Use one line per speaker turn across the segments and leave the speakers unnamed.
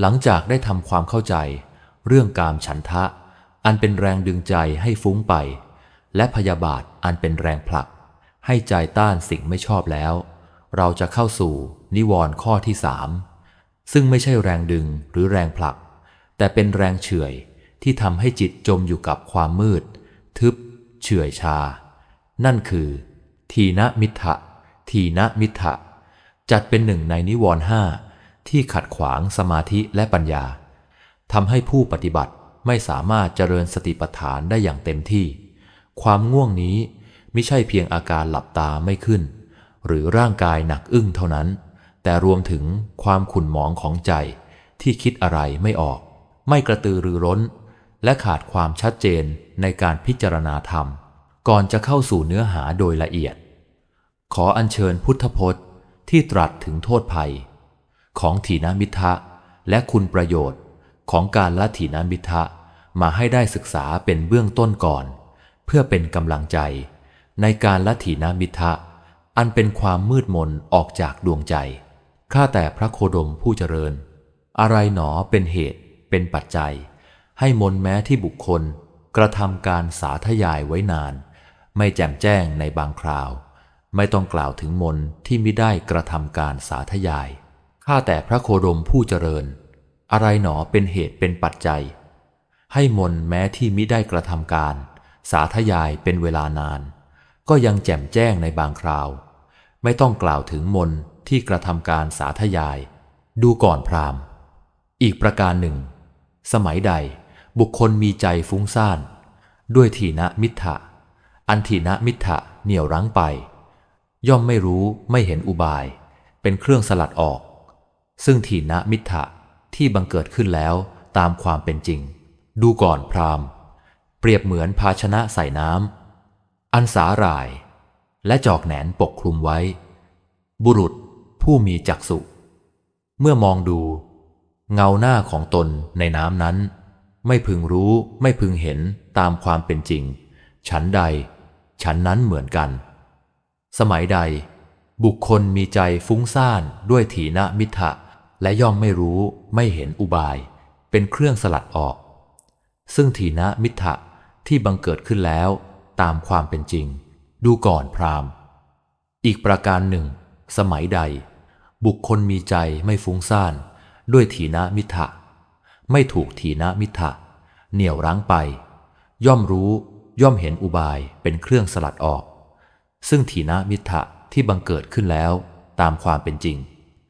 หลังจากได้ทำความเข้าใจ เรื่องกามฉันทะ อันเป็นแรงดึงใจให้ฟุ้งไป และพยาบาทอันเป็นแรงผลัก ให้ใจต้านสิ่งไม่ชอบแล้ว เราจะเข้าสู่นิวรณ์ข้อที่สามซึ่งไม่ใช่แรงดึงหรือแรงผลัก แต่เป็นแรงเฉื่อยที่ทำให้จิตจมอยู่กับความมืด ทึบ เฉื่อยชา นั่นคือ ทีนมิทะทีนมิทะจัดเป็นหนึ่งในนิวรณ์ห้า ที่ขัดขวางสมาธิและปัญญาทำให้ผู้ปฏิบัติไม่สามารถเจริญสติปัฏฐานได้อย่างเต็มที่ ความง่วงนี้ไม่ใช่เพียงอาการหลับตาไม่ขึ้น หรือร่างกายหนักอึ้งเท่านั้น แต่รวมถึงความขุ่นหมองของใจที่คิดอะไรไม่ออก ไม่กระตือรือร้น และขาดความชัดเจนในการพิจารณาธรรม ก่อนจะเข้าสู่เนื้อหาโดยละเอียด ขออัญเชิญพุทธพจน์ที่ตรัสถึงโทษภัย ของถีนมิทะ และคุณประโยชน์ของการละถีนมิทะมาให้ได้ศึกษาเป็นเบื้องต้นก่อน เพื่อเป็นกำลังใจ ในการละถีนมิทะ อันเป็นความมืดมนออกจากดวงใจ ข้าแต่พระโคดมผู้เจริญ อะไรหนอเป็นเหตุเป็นปัจจัย ให้มนแม้ที่บุคคล กระทำการสาธยายไว้นาน ไม่แจ่มแจ้งในบางคราว ไม่ต้องกล่าวถึงมนที่ไม่ได้กระทำการสาธยาย ข้าแต่พระโคดมผู้เจริญ อะไรหนอเป็นเหตุเป็นปัจจัย ให้มนแม้ที่มิได้กระทำการ สาธยายเป็นเวลานาน ก็ยังแจ่มแจ้งในบางคราว ไม่ต้องกล่าวถึงมนที่กระทำการสาธยาย ดูก่อนพราหมณ์ อีกประการหนึ่ง สมัยใดบุคคลมีใจฟุ้งซ่าน ด้วยทีนะมิทะอันทีนะมิทะเหนี่ยวรั้งไป ย่อมไม่รู้ไม่เห็นอุบาย เป็นเครื่องสลัดออก ซึ่งทีนะมิทะที่บังเกิดขึ้นแล้วตามความเป็นจริง ดูก่อนพราหมณ์ เปรียบเหมือนภาชนะใส่น้ำอันสาหร่าย และจอกแหนนปกคลุมไว้ บุรุษผู้มีจักษุ เมื่อมองดู เงาหน้าของตนในน้ำนั้น ไม่พึงรู้ไม่พึงเห็นตามความเป็นจริง ฉันใด ฉันนั้นเหมือนกัน สมัยใด บุคคลมีใจฟุ้งซ่านด้วยถีนมิทะ และย่อมไม่รู้ไม่เห็นอุบาย เป็นเครื่องสลัดออก ซึ่งถีนะมิทะที่บังเกิดขึ้นแล้วตามความเป็นจริง ดูก่อนพราหมณ์ อีกประการหนึ่ง สมัยใด บุคคลมีใจไม่ฟุ้งซ่าน ด้วยถีนะมิทะไม่ถูกถีนะมิทะเหนี่ยวรั้งไป ย่อมรู้ย่อมเห็นอุบายเป็นเครื่องสลัดออก ซึ่งถีนะมิทะที่บังเกิดขึ้นแล้วตามความเป็นจริง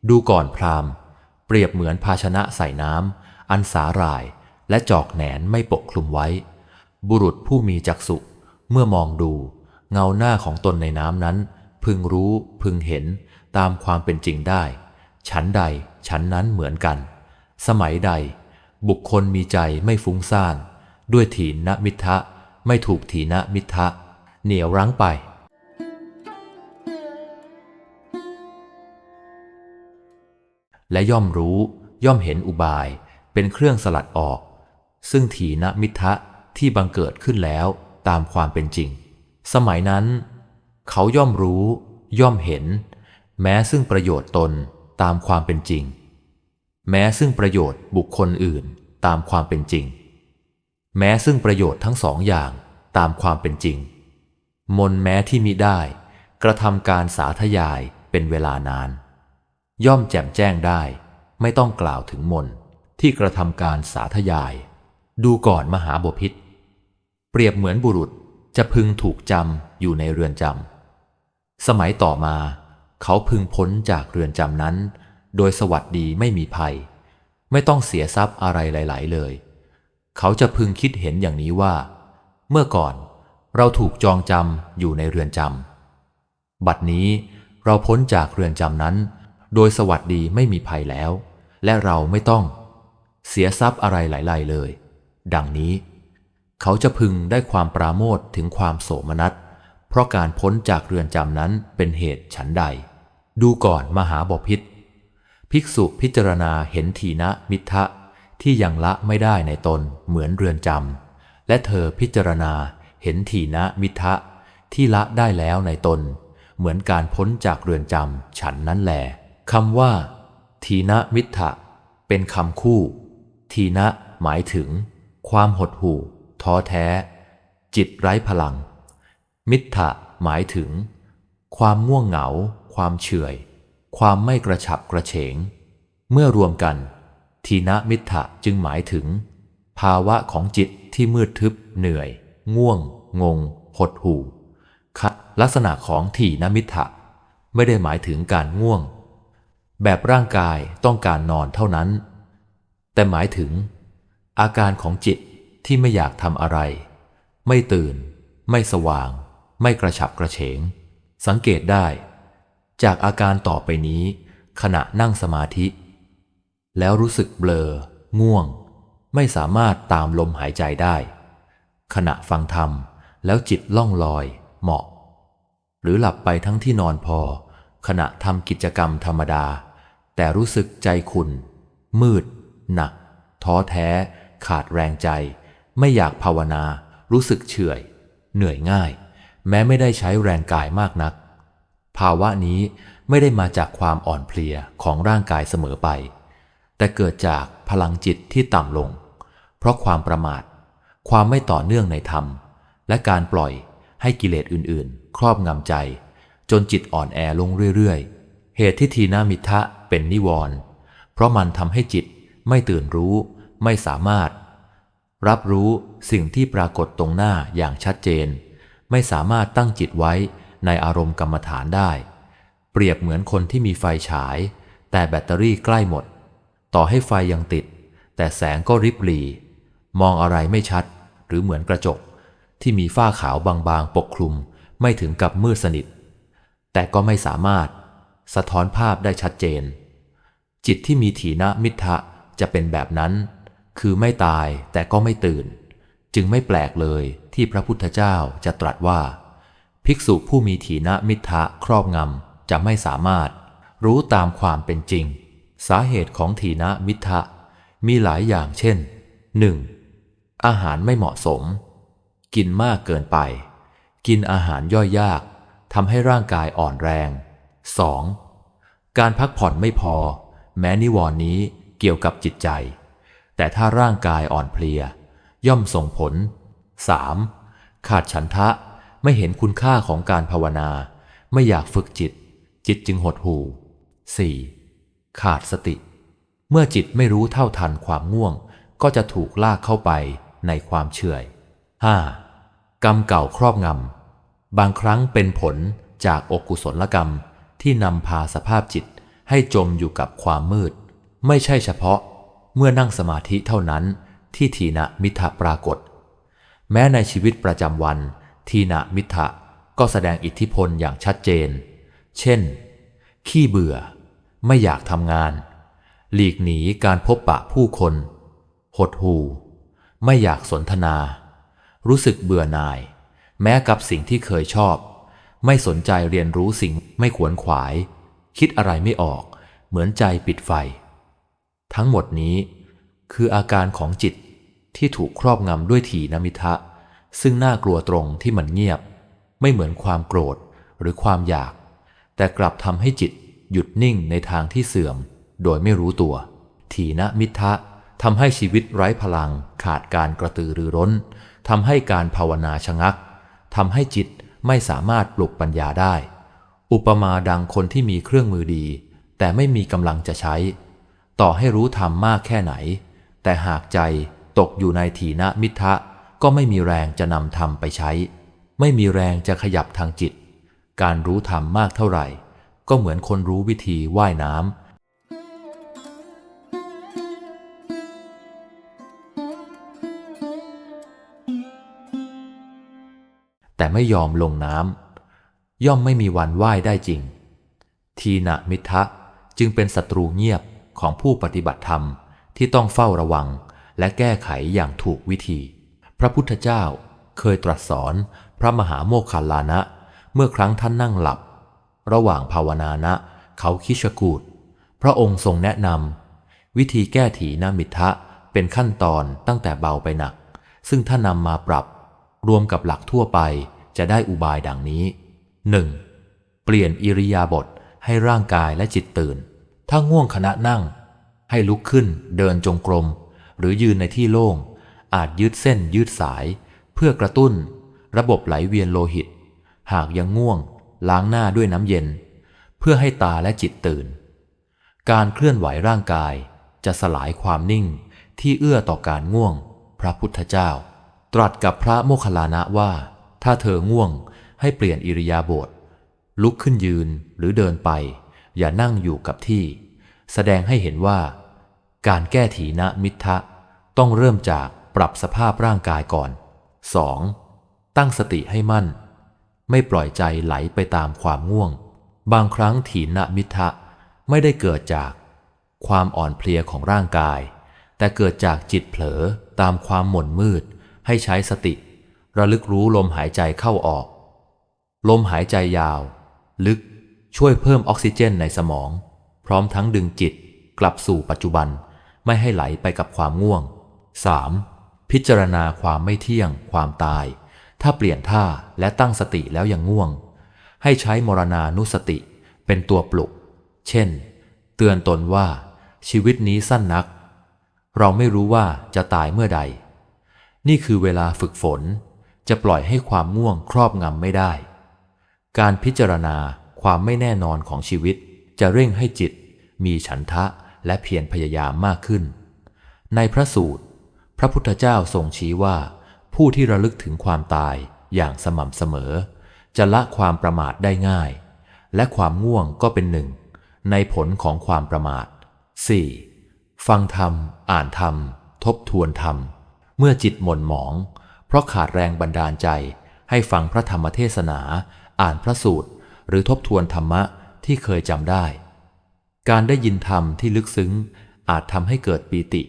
ดูก่อนพราหมณ์ เปรียบเหมือนภาชนะใส่น้ำอันสาหร่ายและจอกแหนนไม่ปกคลุมไว้ บุรุษผู้มีจักษุเมื่อมองดู เงาหน้าของตนในน้ำนั้น พึงรู้พึงเห็นตามความเป็นจริงได้ ฉันใดฉันนั้นเหมือนกัน สมัยใด บุคคลมีใจไม่ฟุ้งซ่าน ด้วยถีนมิทะไม่ถูกถีนมิทะเหนี่ยวรั้งไป และย่อมรู้ ย่อมเห็นอุบาย เป็นเครื่องสลัดออก ซึ่งถีนมิทะที่บังเกิดขึ้นแล้วตามความเป็นจริง สมัยนั้น เขาย่อมรู้ ย่อมเห็น แม้ซึ่งประโยชน์ตนตามความเป็นจริง แม้ซึ่งประโยชน์บุคคลอื่นตามความเป็นจริง แม้ซึ่งประโยชน์ทั้งสองอย่างตามความเป็นจริง มนแม้ที่มิได้ กระทำการสาธยายเป็นเวลานาน ย่อมแจ่มแจ้งได้ไม่ต้องกล่าวถึงมนที่กระทำการสาธยาย ดูก่อนมหาบพิษ เปรียบเหมือนบุรุษจะพึงถูกจำอยู่ในเรือนจำสมัยต่อมา เขาพึงพ้นจากเรือนจำนั้น โดยสวัสดีไม่มีภัย ไม่ต้องเสียทรัพย์อะไรหลาย ๆ เลย เขาจะพึงคิดเห็นอย่างนี้ว่า เมื่อก่อนเราถูกจองจำอยู่ในเรือนจำบัดนี้เราพ้นจากเรือนจำนั้น โดยสวัสดีไม่มีภัยแล้ว และเราไม่ต้อง เสียทรัพย์อะไรหลายๆเลย ดังนี้ เขาจะพึงได้ความปราโมทถึงความโสมนัส เพราะการพ้นจากเรือนจำนั้นเป็นเหตุฉันใด ดูก่อนมหาบพิษภิกษุพิจารณาเห็นทีนะมิทะที่ยังละไม่ได้ในตนเหมือนเรือนจำและเธอพิจารณาเห็นทีนะมิทะที่ละได้แล้วในตน เหมือนการพ้นจากเรือนจำฉันนั้นแหละ คำว่า ทีนะมิทะเป็นคำคู่ ทีนะหมายถึง ความหดหู่ ท้อแท้ จิตไร้พลัง มิทธะหมายถึง ความง่วงเหงา ความเฉื่อยความไม่กระฉับกระเฉง เมื่อรวมกัน ทีนะมิทธะจึงหมายถึง ภาวะของจิตที่มืดทึบ เหนื่อย ง่วง งง หดหู่ลักษณะของทีนมิทธะไม่ได้หมายถึงการง่วง แบบร่างกายต้องการนอนเท่านั้น แต่หมายถึง อาการของจิตที่ไม่อยากทำอะไร ไม่ตื่น ไม่สว่าง ไม่กระฉับกระเฉง สังเกตได้ จากอาการต่อไปนี้ ขณะนั่งสมาธิ แล้วรู้สึกเบลอ ง่วง ไม่สามารถตามลมหายใจได้ ขณะฟังธรรมแล้วจิตล่องลอย เหมาะ หรือหลับไปทั้งที่นอนพอขณะทำกิจกรรมธรรมดา แต่รู้สึกใจขุนมืด หนัก ท้อแท้ ขาดแรงใจ ไม่อยากภาวนา รู้สึกเฉื่อย เหนื่อยง่าย แม้ไม่ได้ใช้แรงกายมากนัก ภาวะนี้ไม่ได้มาจากความอ่อนเพลียของร่างกายเสมอไป แต่เกิดจากพลังจิตที่ต่ำลง เพราะความประมาท ความไม่ต่อเนื่องในธรรม และการปล่อยให้กิเลสอื่น ๆ ครอบงำใจ จนจิตอ่อนแอลงเรื่อย ๆ เหตุที่ทีนามิทะ เป็นนิวรณ์เพราะมันทำให้จิตไม่ตื่นรู้ ไม่สามารถ รับรู้สิ่งที่ปรากฏตรงหน้าอย่างชัดเจน ไม่สามารถตั้งจิตไว้ในอารมณ์กรรมฐานได้ เปรียบเหมือนคนที่มีไฟฉาย แต่แบตเตอรี่ใกล้หมด ต่อให้ไฟยังติด แต่แสงก็ริบหรี่มองอะไรไม่ชัด หรือเหมือนกระจก ที่มีฝ้าขาวบางๆ ปกคลุมไม่ถึงกับมืดสนิท แต่ก็ไม่สามารถ สะท้อนภาพได้ชัดเจน จิตที่มีถีนะมิทะจะเป็นแบบนั้น คือไม่ตายแต่ก็ไม่ตื่น จึงไม่แปลกเลยที่พระพุทธเจ้าจะตรัสว่า ภิกษุผู้มีถีนะมิทะครอบงำจะไม่สามารถ รู้ตามความเป็นจริง สาเหตุของถีนะมิทะมีหลายอย่างเช่น 1. อาหารไม่เหมาะสม กินมากเกินไป กินอาหารย่อยยากทำให้ร่างกายอ่อนแรง 2. การพักผ่อนไม่พอ แม้นิวรณ์นี้เกี่ยวกับจิตใจ แต่ถ้าร่างกายอ่อนเพลีย ย่อมส่งผล 3. ขาดฉันทะไม่เห็นคุณค่าของการภาวนา ไม่อยากฝึกจิต จิตจึงหดหู่ 4. ขาดสติ เมื่อจิตไม่รู้เท่าทันความง่วง ก็จะถูกลากเข้าไปในความเฉื่อย 5. กรรมเก่าครอบงำบางครั้งเป็นผลจากอกกุศลกรรม ที่นำพาสภาพจิตให้จมอยู่กับความมืด ไม่ใช่เฉพาะเมื่อนั่งสมาธิเท่านั้นที่ทีนะมิทะปรากฏ แม้ในชีวิตประจำวัน ทีนะมิทะก็แสดงอิทธิพลอย่างชัดเจน เช่น ขี้เบื่อ ไม่อยากทำงาน หลีกหนีการพบปะผู้คน หดหู่ ไม่อยากสนทนา รู้สึกเบื่อหน่าย แม้กับสิ่งที่เคยชอบ ไม่สนใจเรียนรู้สิ่งไม่ขวนขวาย คิดอะไรไม่ออก เหมือนใจปิดไฟ ทั้งหมดนี้คืออาการของจิตที่ถูกครอบงำด้วยถีนมิทะ ซึ่งน่ากลัวตรงที่มันเงียบ ไม่เหมือนความโกรธหรือความอยาก แต่กลับทำให้จิตหยุดนิ่งในทางที่เสื่อม โดยไม่รู้ตัว ถีนมิทะทำให้ชีวิตไร้พลังขาดการกระตือรือร้นทำให้การภาวนาชะงักทำให้จิต ไม่สามารถปลุกปัญญาได้ อุปมาดังคนที่มีเครื่องมือดี แต่ไม่มีกำลังจะใช้ ต่อให้รู้ธรรมมากแค่ไหน แต่หากใจตกอยู่ในถีนมิทะก็ไม่มีแรงจะนำธรรมไปใช้ ไม่มีแรงจะขยับทางจิต การรู้ธรรมมากเท่าไหร่ ก็เหมือนคนรู้วิธีว่ายน้ำ แต่ไม่ยอมลงน้ำย่อมไม่มีวันว่ายได้จริง ทีนะมิทะจึงเป็นศัตรูเงียบของผู้ปฏิบัติธรรมที่ต้องเฝ้าระวังและแก้ไขอย่างถูกวิธี พระพุทธเจ้าเคยตรัสสอนพระมหาโมคคัลลานะ เมื่อครั้งท่านนั่งหลับ ระหว่างภาวนานะ เขาคิชกูดพระองค์ทรงแนะนำวิธีแก้ถีนามิทะเป็นขั้นตอนตั้งแต่เบาไปหนัก ซึ่งถ้านำมาปรับ รวมกับหลักทั่วไปจะได้อุบายดังนี้ 1. เปลี่ยนอิริยาบถให้ร่างกายและจิตตื่น ถ้าง่วงขณะนั่ง ให้ลุกขึ้นเดินจงกรม หรือยืนในที่โล่ง อาจยืดเส้นยืดสาย เพื่อกระตุ้น ระบบไหลเวียนโลหิต หากยังง่วง ล้างหน้าด้วยน้ำเย็น เพื่อให้ตาและจิตตื่น การเคลื่อนไหวร่างกายจะสลายความนิ่งที่เอื้อต่อการง่วง พระพุทธเจ้า ตรัสกับพระโมคคัลลานะว่า ถ้าเธอง่วงให้เปลี่ยนอิริยาบถลุกขึ้นยืนหรือเดินไป อย่านั่งอยู่กับที่ แสดงให้เห็นว่า การแก้ถีนะมิทะต้องเริ่มจากปรับสภาพร่างกายก่อน 2. ตั้งสติให้มั่น ไม่ปล่อยใจไหลไปตามความง่วง บางครั้งถีนะมิทะไม่ได้เกิดจาก ความอ่อนเพลียของร่างกาย แต่เกิดจากจิตเผลอตามความหม่นมืด ให้ใช้สติ ระลึกรู้ลมหายใจเข้าออก ลมหายใจยาว ลึก ช่วยเพิ่มออกซิเจนในสมอง พร้อมทั้งดึงจิต กลับสู่ปัจจุบันไม่ให้ไหลไปกับความง่วง 3. พิจารณาความไม่เที่ยง ความตาย ถ้าเปลี่ยนท่าและตั้งสติแล้วยังง่วง ให้ใช้มรณานุสติ เป็นตัวปลุก เช่น เตือนตนว่าชีวิตนี้สั้นนัก เราไม่รู้ว่าจะตายเมื่อใด นี่คือเวลาฝึกฝน จะปล่อยให้ความง่วงครอบงำไม่ได้ การพิจารณาความไม่แน่นอนของชีวิต จะเร่งให้จิต มีฉันทะและเพียรพยายามมากขึ้น ในพระสูตร พระพุทธเจ้าทรงชี้ว่า ผู้ที่ระลึกถึงความตายอย่างสม่ำเสมอ จะละความประมาทได้ง่าย และความง่วงก็เป็นหนึ่ง ในผลของความประมาท 4. ฟังธรรม อ่านธรรม ทบทวนธรรม เมื่อจิตหม่นหมอง เพราะขาดแรงบันดาลใจ ให้ฟังพระธรรมเทศนา อ่านพระสูตร หรือทบทวนธรรมะที่เคยจำได้ การได้ยินธรรมที่ลึกซึ้ง อาจทำให้เกิดปีติ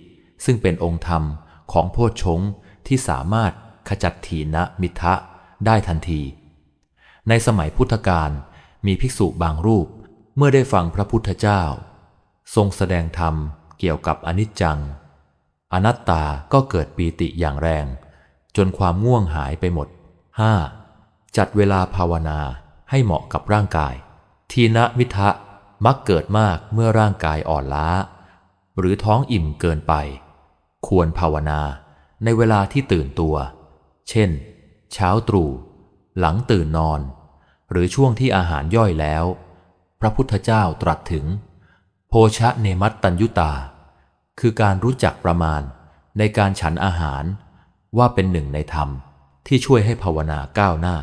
ซึ่งเป็นองค์ธรรมของโพชฌงที่สามารถขจัดถีนะมิทะได้ทันที ในสมัยพุทธกาลมีภิกษุบางรูปเมื่อได้ฟังพระพุทธเจ้า ทรงแสดงธรรมเกี่ยวกับอนิจจัง อนัตตาก็เกิดปีติอย่างแรง จนความง่วงหายไปหมด 5. จัดเวลาภาวนาให้เหมาะกับร่างกาย ทีนะมิทะมักเกิดมากเมื่อร่างกายอ่อนล้า หรือท้องอิ่มเกินไป ควรภาวนาในเวลาที่ตื่นตัว เช่น เช้าตรู่ หลังตื่นนอน หรือช่วงที่อาหารย่อยแล้ว พระพุทธเจ้าตรัสถึง โภชะเนมัตตัญยุตา คือการรู้จักประมาณในการฉันอาหารว่าเป็นหนึ่งในธรรมที่ช่วยให้ภาวนาก้าวหน้า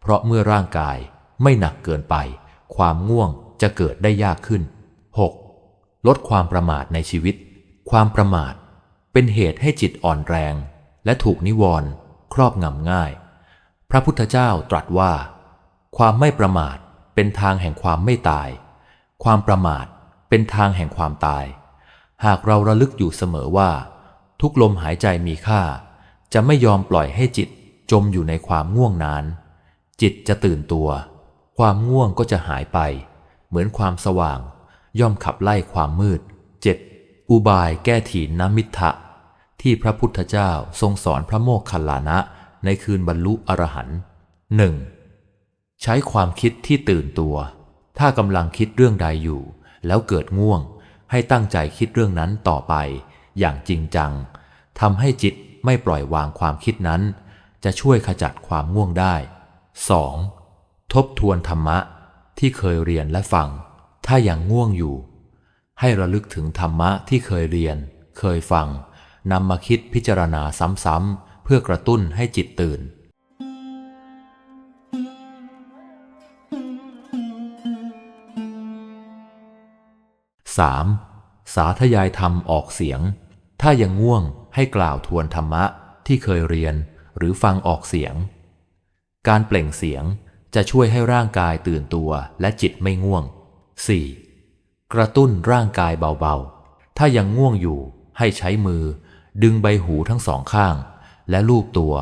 เพราะเมื่อร่างกายไม่หนักเกินไป ความง่วงจะเกิดได้ยากขึ้น 6. ลดความประมาทในชีวิต ความประมาทเป็นเหตุให้จิตอ่อนแรง และถูกนิวรณ์ครอบงำง่าย พระพุทธเจ้าตรัสว่า ความไม่ประมาทเป็นทางแห่งความไม่ตาย ความประมาทเป็นทางแห่งความตาย หากเราระลึกอยู่เสมอว่า ทุกลมหายใจมีค่า จะไม่ยอมปล่อยให้จิตจมอยู่ในความง่วงนาน จิตจะตื่นตัว ความง่วงก็จะหายไป เหมือนความสว่าง ย่อมขับไล่ความมืด 7. อุบายแก้ถีนนมิทะที่พระพุทธเจ้าทรงสอนพระโมคคัลลานะในคืนบรรลุอรหันต์หนึ่งใช้ความคิดที่ตื่นตัว ถ้ากำลังคิดเรื่องใดอยู่ แล้วเกิดง่วง ให้ตั้งใจคิดเรื่องนั้นต่อไป อย่างจริงจังทำให้จิตไม่ปล่อยวางความคิดนั้น จะช่วยขจัดความง่วงได้ 2. ทบทวนธรรมะที่เคยเรียนและฟัง ถ้ายัางง่วงอยู่ ให้ระลึกถึงธรรมะที่เคยเรียน เคยฟังนำมาคิดพิจารณาซ้ำๆเพื่อกระตุ้นให้จิตตื่น 3. สาธยายธรรมออกเสียง ถ้ายังง่วงให้กล่าวทวนธรรมะที่เคยเรียนหรือฟังออกเสียง การเปล่งเสียงจะช่วยให้ร่างกายตื่นตัวและจิตไม่ง่วง 4. กระตุ้นร่างกายเบาๆ ถ้ายังง่วงอยู่ให้ใช้มือ ดึงใบหูทั้งสองข้าง และลูบตัว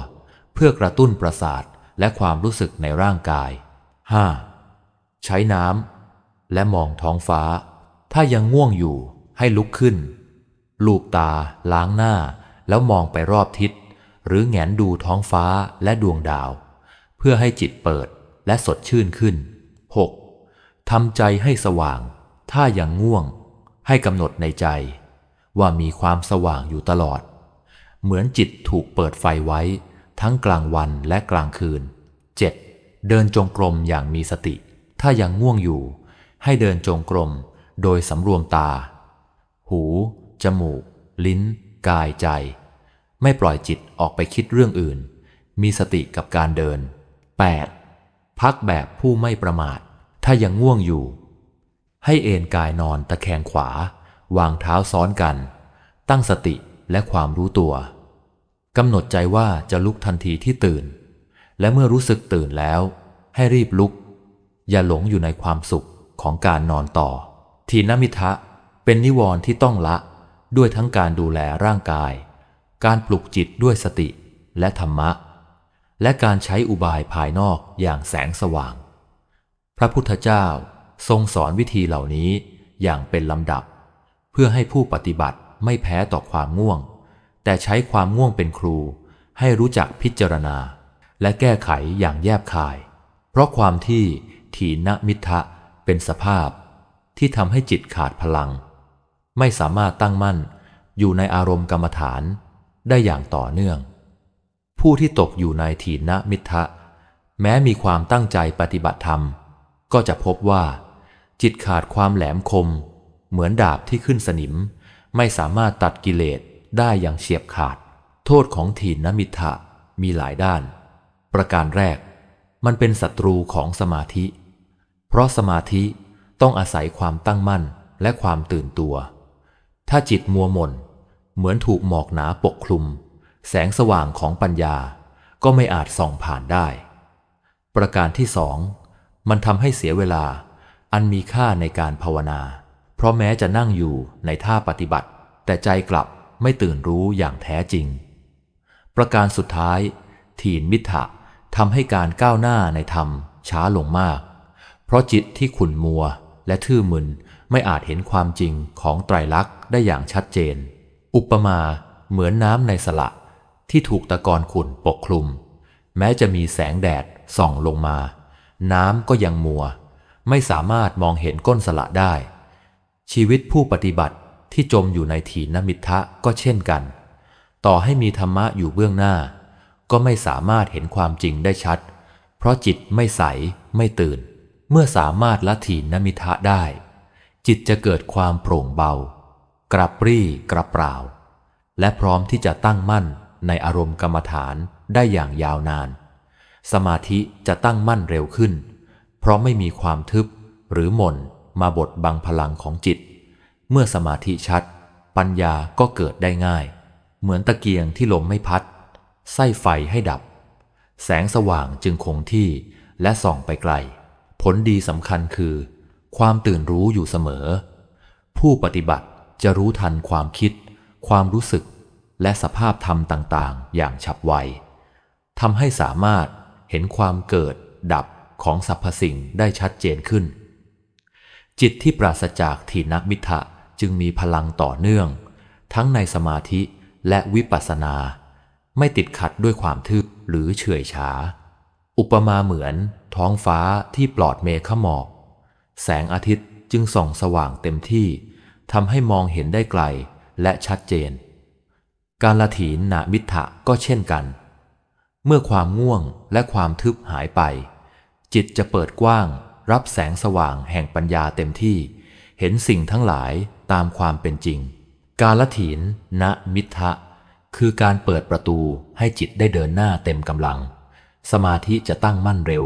เพื่อกระตุ้นประสาทและความรู้สึกในร่างกาย 5. ใช้น้ำและมองท้องฟ้า ถ้ายังง่วงอยู่ให้ลุกขึ้น ลูบตา ล้างหน้า แล้วมองไปรอบทิศ หรือแงนดูท้องฟ้าและดวงดาว เพื่อให้จิตเปิดและสดชื่นขึ้น 6. ทำใจให้สว่าง ถ้ายังง่วง ให้กำหนดในใจ ว่ามีความสว่างอยู่ตลอด เหมือนจิตถูกเปิดไฟไว้ ทั้งกลางวันและกลางคืน 7. เดินจงกรมอย่างมีสติ ถ้ายังง่วงอยู่ ให้เดินจงกรม โดยสำรวมตา หู จมูก ลิ้น กายใจ ไม่ปล่อยจิตออกไปคิดเรื่องอื่น มีสติกับการเดิน 8. พักแบบผู้ไม่ประมาท ถ้ายังง่วงอยู่ ให้เอนกายนอนตะแคงขวา วางเท้าซ้อนกัน ตั้งสติและความรู้ตัวกำหนดใจว่าจะลุกทันทีที่ตื่น และเมื่อรู้สึกตื่นแล้ว ให้รีบลุก อย่าหลงอยู่ในความสุขของการนอนต่อ ทีนมิทะเป็นนิวรณ์ที่ต้องละด้วยทั้งการดูแลร่างกาย การปลุกจิตด้วยสติและธรรมะ และการใช้อุบายภายนอกอย่างแสงสว่าง พระพุทธเจ้าทรงสอนวิธีเหล่านี้อย่างเป็นลำดับ เพื่อให้ผู้ปฏิบัติไม่แพ้ต่อความง่วง แต่ใช้ความง่วงเป็นครู ให้รู้จักพิจารณา และแก้ไขอย่างแยบคาย เพราะความที่ถีนมิทะเป็นสภาพ ที่ทำให้จิตขาดพลัง ไม่สามารถตั้งมั่นอยู่ในอารมณ์กรรมฐานได้อย่างต่อเนื่อง ผู้ที่ตกอยู่ในถีนมิทะแม้มีความตั้งใจปฏิบัติธรรม ก็จะพบว่า จิตขาดความแหลมคม เหมือนดาบที่ขึ้นสนิม ไม่สามารถตัดกิเลสได้อย่างเฉียบขาด โทษของถีนมิทะมีหลายด้าน ประการแรก มันเป็นศัตรูของสมาธิ เพราะสมาธิ ต้องอาศัยความตั้งมั่นและความตื่นตัว ถ้าจิตมัวหม่น เหมือนถูกหมอกหนาปกคลุม แสงสว่างของปัญญาก็ไม่อาจส่องผ่านได้ ประการที่สองมันทำให้เสียเวลาอันมีค่าในการภาวนา เพราะแม้จะนั่งอยู่ในท่าปฏิบัติ แต่ใจกลับไม่ตื่นรู้อย่างแท้จริง ประการสุดท้าย ถีนมิถะทำให้การก้าวหน้าในธรรมช้าลงมาก เพราะจิตที่ขุ่นมัว และทื่อมึนไม่อาจเห็นความจริงของไตรลักษณ์ได้อย่างชัดเจน อุปมาเหมือนน้ำในสละที่ถูกตะกอนขุ่นปกคลุม แม้จะมีแสงแดดส่องลงมา น้ำก็ยังมัว ไม่สามารถมองเห็นก้นสละได้ ชีวิตผู้ปฏิบัติที่จมอยู่ในถีนมิทะก็เช่นกัน ต่อให้มีธรรมะอยู่เบื้องหน้า ก็ไม่สามารถเห็นความจริงได้ชัด เพราะจิตไม่ใสไม่ตื่น เมื่อสามารถละถีนมิทะได้ จิตจะเกิดความโปร่งเบา กระปรี้กระเปร่า และพร้อมที่จะตั้งมั่นในอารมณ์กรรมฐานได้อย่างยาวนาน สมาธิจะตั้งมั่นเร็วขึ้น เพราะไม่มีความทึบหรือหม่นมาบดบังพลังของจิต เมื่อสมาธิชัด ปัญญาก็เกิดได้ง่าย เหมือนตะเกียงที่ลมไม่พัด ไส้ไฟให้ดับ แสงสว่างจึงคงที่และส่องไปไกล ผลดีสำคัญคือ ความตื่นรู้อยู่เสมอ ผู้ปฏิบัติจะรู้ทันความคิด ความรู้สึก และสภาพธรรมต่างๆ อย่างฉับไวทำให้สามารถเห็นความเกิดดับของสรรพสิ่งได้ชัดเจนขึ้น จิตที่ปราศจากทีนักมิทะจึงมีพลังต่อเนื่อง ทั้งในสมาธิและวิปัสสนา ไม่ติดขัดด้วยความทึบหรือเฉื่อยช้า อุปมาเหมือนท้องฟ้าที่ปลอดเมฆหมอก แสงอาทิตย์จึงส่องสว่างเต็มที่ทำให้มองเห็นได้ไกลและชัดเจน การละถีนนามิทะก็เช่นกัน เมื่อความง่วงและความทึบหายไป จิตจะเปิดกว้าง รับแสงสว่างแห่งปัญญาเต็มที่ เห็นสิ่งทั้งหลายตามความเป็นจริง การละถีนณมิทะคือการเปิดประตูให้จิตได้เดินหน้าเต็มกำลัง สมาธิจะตั้งมั่นเร็ว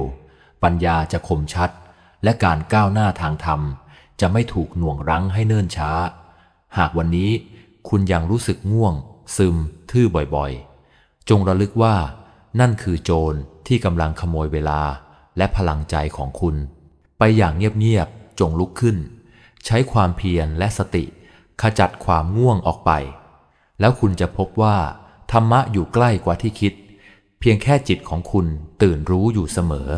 ปัญญาจะคมชัด และการก้าวหน้าทางธรรม จะไม่ถูกหน่วงรั้งให้เนิ่นช้า หากวันนี้คุณยังรู้สึกง่วง ซึม ทื่อบ่อยๆ จงระลึกว่า นั่นคือโจรที่กำลังขโมยเวลาและพลังใจของคุณ ไปอย่างเงียบๆ จงลุกขึ้น ใช้ความเพียรและสติ ขจัดความง่วงออกไป แล้วคุณจะพบว่า ธรรมะอยู่ใกล้กว่าที่คิด เพียงแค่จิตของคุณตื่นรู้อยู่เสมอ